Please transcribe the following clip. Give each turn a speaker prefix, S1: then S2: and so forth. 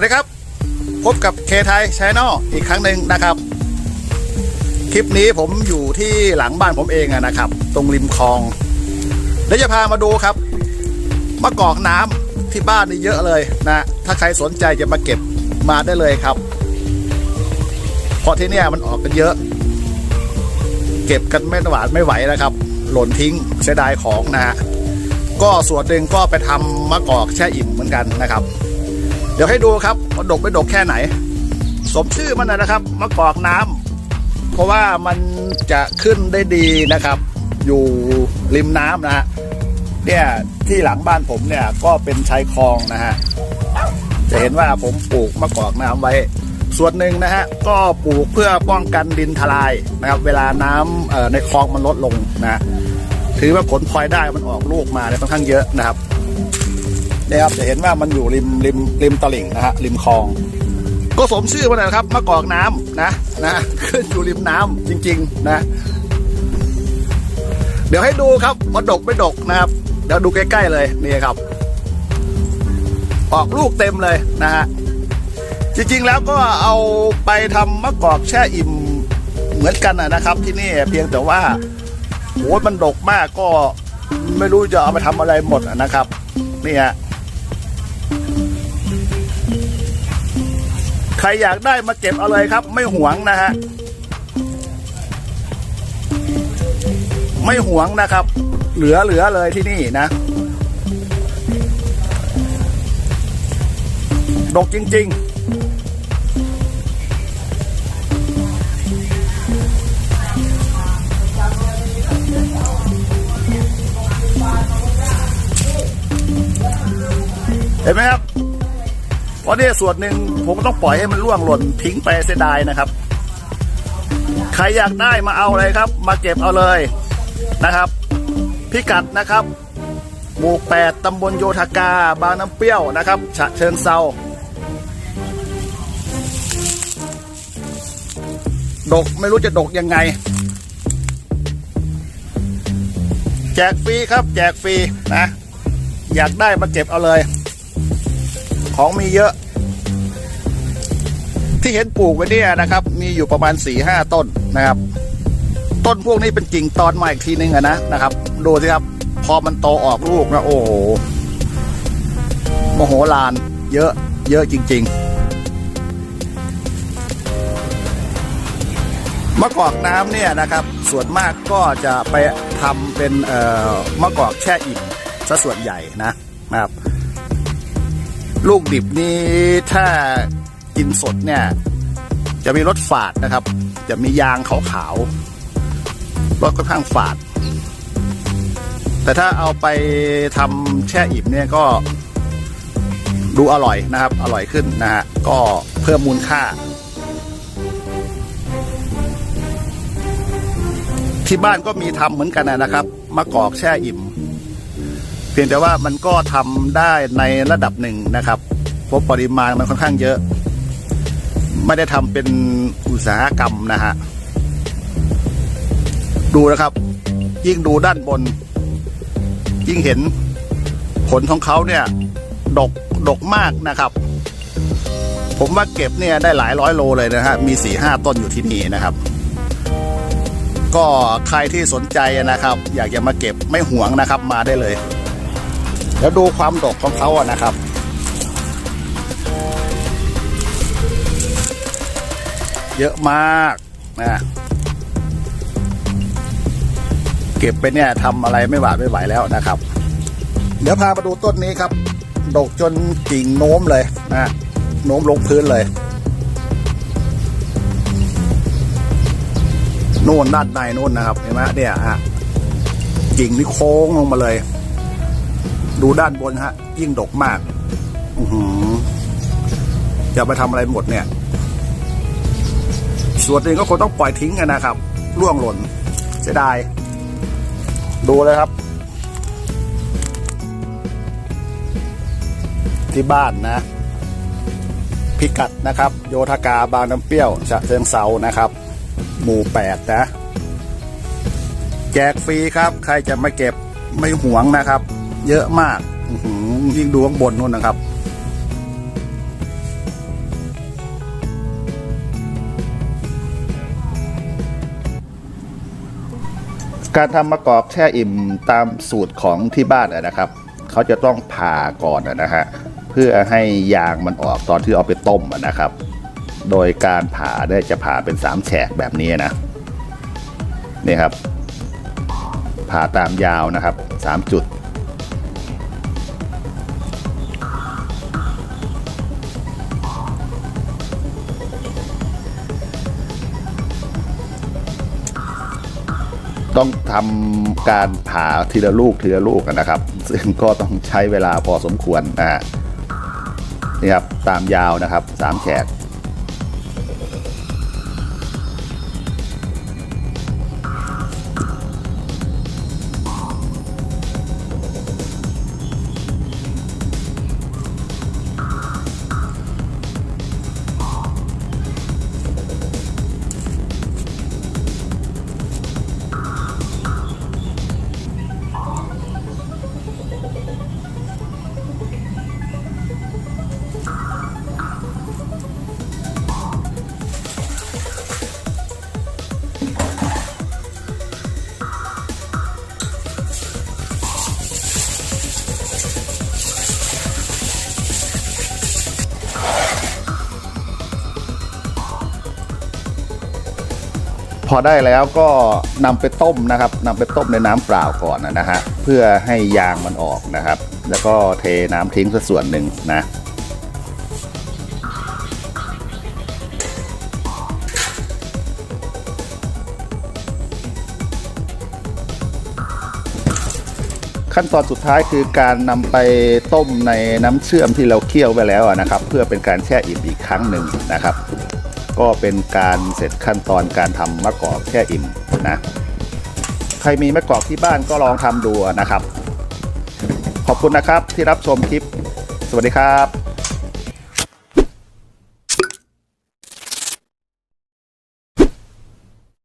S1: วัสดีครับ พบกับเคไทยชแนลอีกครั้งหนึ่งนะครับ คลิปนี้ผมอยู่ที่หลังบ้านผมเองนะครับ ตรงริมคลองเดี๋ยวจะพามาดูครับมะกอกน้ำที่บ้านนี่เยอะเลยนะ ถ้าใครสนใจจะมาเก็บมาได้เลยครับ เพราะที่นี่มันออกกันเยอะ เก็บกันไม่หวานไม่ไหวนะครับ หล่นทิ้งเสียดายของนะฮะก็ส่วนหนึ่งก็ไปทำมะกอกแช่อิ่มเหมือนกันนะครับ ดี๋ยวให้ดูครับว่าดกไม่ดกแค่ไหน สมชื่อมันนะครับมะกอกน้ำเพราะว่ามันจะขึ้นได้ดีนะครับ อยู่ริมน้ำนะฮะเนี่ยที่หลังบ้านผมเนี่ยก็เป็นชายคลองนะฮะจะเห็นว่าผมปลูกมะกอกน้ำไว้ ส่วนหนึ่งนะฮะก็ปลูกเพื่อป้องกันดินทลายนะครับ เวลาน้ำเอ่อในคลองมันลดลงนะถือว่าผลพลอยได้มันออกลูกมาเนี่ยค่อนข้างเยอะนะครับ นี่ยครับจะเห็นว่ามันอยู่ริมริมริมตลิ่งนะฮะริมคลอง ก็สมชื่อมันนะครับมะกอกน้ำนะนะขึ้นอยู่ริมน้ำจริง ๆ นะ เดี๋ยวให้ดูครับว่าดกไม่ดกนะครับเดี๋ยวดูใกล้ๆเลยนี่ครับ ออกลูกเต็มเลยนะฮะจริงๆแล้วก็เอาไปทำมะกอกแช่อิ่มเหมือนกันนะครับ ที่นี่เพียงแต่ว่าโหมันดกมากก็ไม่รู้จะเอาไปทำอะไรหมดนะครับนี่ฮะ ใครอยากได้มาเก็บเอาเลยครับ ไม่หวงนะฮะไม่หวงนะครับ เหลือเหลือเลยที่นี่นะดกจริง ๆเห็นไหมครับ ราะเนี่ยส่วนหนึ่งผมต้องปล่อยให้มันร่วงหล่นทิ้งไปเสียดายนะครับ ใครอยากได้มาเอาเลยครับ มาเก็บเอาเลยนะครับ พิกัดนะครับ หมู่แปดตำบลโยธกา บางน้ำเปรี้ยวนะครับ ฉะเชิงเซาดกไม่รู้จะดกยังไง แจกฟรีครับ แจกฟรีนะ อยากได้มาเก็บเอาเลย ของมีเยอะ ที่เห็นปลูกไว้เนี่ยนะครับ มีอยู่ประมาณ4ี่ห้าต้นนะครับ ต้นพวกนี้เป็นกิ่งตอนมาอีกทีนึงอะนะนะครับ ดูสิครับ พอมันโตออกลูกนะโอ้โหโมโหลาน เยอะ เยอะจริง ๆ มะกอกน้ำเนี่ยนะครับ ส่วนมากก็จะไปทำเป็นเอ่อมะกอกแช่อิ่มซะส่วนใหญ่นะนะครับ ลูกดิบนี่ถ้ากินสดเนี่ย จะมีรสฝาดนะครับ จะมียางขาวๆรสค่อนข้างฝาด แต่ถ้าเอาไปทำแช่อิ่มเนี่ยก็ดูอร่อยนะครับ อร่อยขึ้นนะฮะก็เพิ่มมูลค่า ที่บ้านก็มีทำเหมือนกันนะครับมะกอกแช่อิ่ม เพียงแต่ว่ามันก็ทำได้ในระดับหนึ่งนะครับเพราะปริมาณมันค่อนข้างเยอะ ไม่ได้ทำเป็นอุตสาหกรรมนะฮะดูนะครับ ยิ่งดูด้านบน ยิ่งเห็นผลของเขาเนี่ยดกดกมากนะครับ ผมว่าเก็บเนี่ยได้หลายร้อยโลเลยนะฮะมีสี่ห้าต้นอยู่ที่นี่นะครับ ก็ใครที่สนใจนะครับ อยากจะมาเก็บไม่หวงนะครับมาได้เลย แล้วดูความดกของเขาอะนะครับ เยอะมากนะเก็บไปเนี่ยทำอะไรไม่หวาดไม่ไหวแล้วนะครับ เดี๋ยวพามาดูต้นนี้ครับ ดกจนกิ่งโน้มเลยนะโน้มลงพื้นเลยนู่นด้านในนู่นนะครับเห็นไหมเนี่ยฮะกิ่งนี่โค้งลงมาเลย ดูด้านบนฮะ ยิ่งดกมาก อือหือจะไปทำอะไรหมดเนี่ย ส่วนหนึ่งก็คงต้องปล่อยทิ้งกันนะครับ ร่วงหล่นเสียดาย ดูเลยครับ ที่บ้านนะ พิกัดนะครับ โยธกาบางน้ำเปรี้ยวฉะเชิงเซานะครับ หมู่แปดนะ แจกฟรีครับ ใครจะมาเก็บไม่หวงนะครับ เยอะมากยิ่งดูข้างบนนู่นนะครับ การทำมะกอกแช่อิ่มตามสูตรของที่บ้านนะครับ เขาจะต้องผ่าก่อนนะฮะเพื่อให้ยางมันออกตอนที่เอาไปต้มนะครับ โดยการผ่าได้จะผ่าเป็นสามแฉกแบบนี้นะนี่ครับ ผ่าตามยาวนะครับสามจุด ต้องทำการผ่าทีละลูกทีละลูกนะครับ ซึ่งก็ต้องใช้เวลาพอสมควรนะฮะนี่ครับตามยาวนะครับสามแฉก พอได้แล้วก็นำไปต้มนะครับนำไปต้มในน้ำเปล่าก่อนนะฮะเพื่อให้ยางมันออกนะครับ แล้วก็เทน้ำทิ้งสักส่วนหนึ่งนะขั้นตอนสุดท้ายคือการนำไปต้มในน้ำเชื่อมที่เราเคี่ยวไว้แล้วนะครับ เพื่อเป็นการแช่อิ่มอีกครั้งหนึ่งนะครับ ก็เป็นการเสร็จขั้นตอนการทำมะกอกแช่อิ่มนะ ใครมีมะกอกที่บ้านก็ลองทำดูนะครับ ขอบคุณนะครับที่รับชมคลิป สวัสดีครับ